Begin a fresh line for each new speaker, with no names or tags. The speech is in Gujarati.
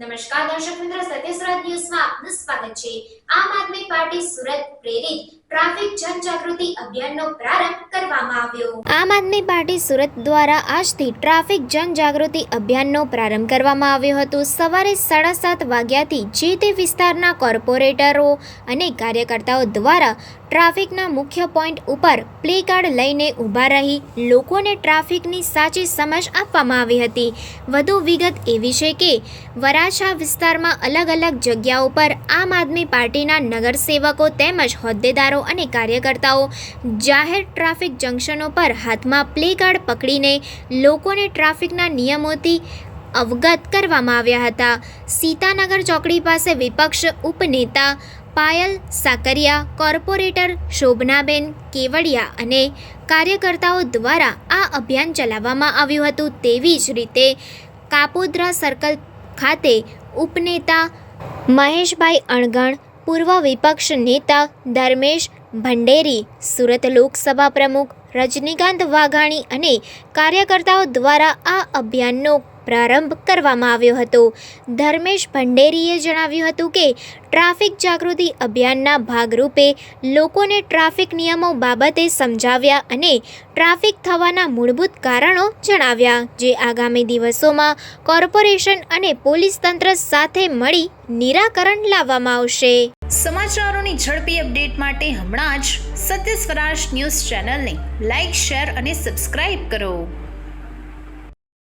નમસ્કાર દર્શક મિત્રો સત્ય સુરત ન્યૂઝમાં આપનું સ્વાગત છે. આમ આદમી પાર્ટી સુરત પ્રેરિત ટ્રાફિક જનજાગૃતિ અભિયાનનો પ્રારંભ કરવામાં આવ્યો. આમ આદમી પાર્ટી સુરત દ્વારા આજથી ટ્રાફિક જનજાગૃતિ અભિયાનનો પ્રારંભ કરવામાં આવ્યો હતો. સવારે સાડા સાત વાગ્યાથી જે તે વિસ્તારના કોર્પોરેટરો અને કાર્યકર્તાઓ દ્વારા ટ્રાફિકના મુખ્ય પોઈન્ટ ઉપર પ્લે કાર્ડ લઈને ઊભા રહી લોકોને ટ્રાફિકની સાચી સમજ આપવામાં આવી હતી. વધુ વિગત એવી છે કે વરાછા વિસ્તારમાં અલગ અલગ જગ્યાઓ પર આમ આદમી પાર્ટીના નગરસેવકો તેમજ હોદ્દેદારો અને કાર્યકર્તાઓ જાહેર ટ્રાફિક જંકશનો પર હાથમાં પ્લે કાર્ડ પકડીને લોકોને ટ્રાફિકના નિયમોથી અવગત કરવામાં આવ્યા હતા. સીતાનગર ચોકડી પાસે વિપક્ષ ઉપનેતા પાયલ સાકરિયા, કોર્પોરેટર શોભનાબેન કેવડિયા અને કાર્યકર્તાઓ દ્વારા આ અભિયાન ચલાવવામાં આવ્યું હતું. તેવી જ રીતે કાપોદ્રા સર્કલ ખાતે ઉપનેતા મહેશભાઈ અણગણ પૂર્વ વિપક્ષ નેતા ધર્મેશ ભંડેરી, સુરત લોકસભા પ્રમુખ રજનીકાંત વાઘાણી અને કાર્યકર્તાઓ દ્વારા આ અભિયાનનો પ્રારંભ કરવામાં આવ્યો હતો. ધર્મેશ ભંડેરીએ જણાવ્યું હતું કે, ટ્રાફિક જાગૃતિ અભિયાનના ભાગરૂપે લોકોને ટ્રાફિક નિયમો બાબતે સમજાવ્યા અને ટ્રાફિક થવાના મૂળભૂત કારણો જણાવ્યા, જે આગામી દિવસોમાં કોર્પોરેશન અને પોલીસ તંત્ર સાથે મળી નિરાકરણ લાવવામાં આવશે.
સમાચારોની ઝડપી અપડેટ માટે હમણાં જ સત્ય સ્વરાજ ન્યૂઝ ચેનલને લાઇક શેર અને સબસ્ક્રાઇબ કરો.